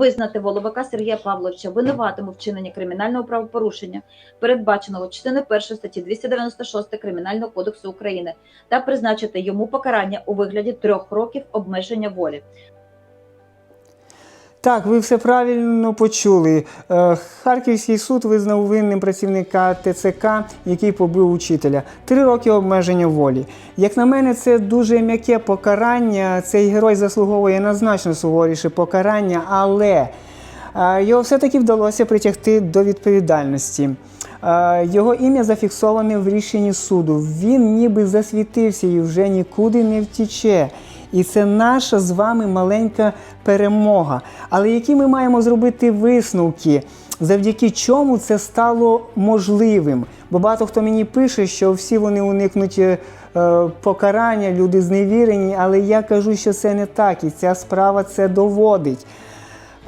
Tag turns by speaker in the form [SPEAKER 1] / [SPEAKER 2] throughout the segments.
[SPEAKER 1] визнати Воловика Сергія Павловича винуватим у вчиненні кримінального правопорушення, передбаченого частини 1 статті 296 Кримінального кодексу України, та призначити йому покарання у вигляді трьох років обмеження волі.
[SPEAKER 2] Так, ви все правильно почули. Е, Харківський суд визнав винним працівника ТЦК, який побив учителя. Три роки обмеження волі. Як на мене, це дуже м'яке покарання. Цей герой заслуговує на значно суворіше покарання, але е, його все-таки вдалося притягти до відповідальності. Е, Його ім'я зафіксоване в рішенні суду. Він ніби засвітився і вже нікуди не втіче. І це наша з вами маленька перемога. Але які ми маємо зробити висновки, завдяки чому це стало можливим? Бо багато хто мені пише, що всі вони уникнуть е, покарання, люди зневірені, але я кажу, що це не так, і ця справа це доводить.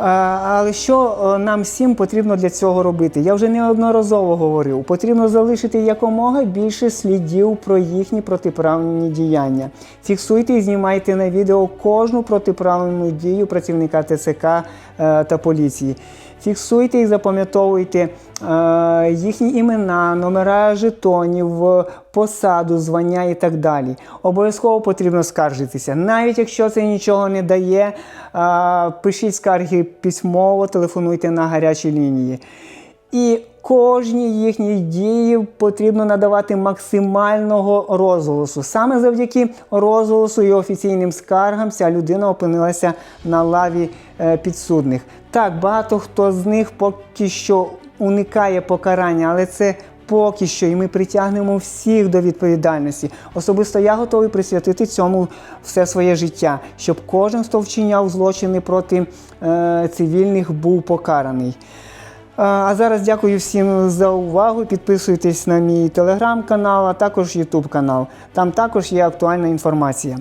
[SPEAKER 2] Але що е, нам всім потрібно для цього робити? Я вже неодноразово говорив. Потрібно залишити якомога більше слідів про їхні протиправні діяння. Фіксуйте і знімайте на відео кожну протиправну дію працівника ТЦК е, та поліції. Фіксуйте і запам'ятовуйте е, їхні імена, номера жетонів, посаду, звання і так далі. Обов'язково потрібно скаржитися. Навіть якщо це нічого не дає, е, пишіть скарги письмово, телефонуйте на гарячі лінії. І кожній їхній дії потрібно надавати максимального розголосу. Саме завдяки розголосу і офіційним скаргам ця людина опинилася на лаві е, підсудних. Так, багато хто з них поки що уникає покарання, але це поки що, і ми притягнемо всіх до відповідальності. Особисто я готовий присвятити цьому все своє життя, щоб кожен, хто вчиняв злочини проти е, цивільних, був покараний. А зараз дякую всім за увагу. Підписуйтесь на мій телеграм-канал, а також Ютуб канал. Там також є актуальна інформація.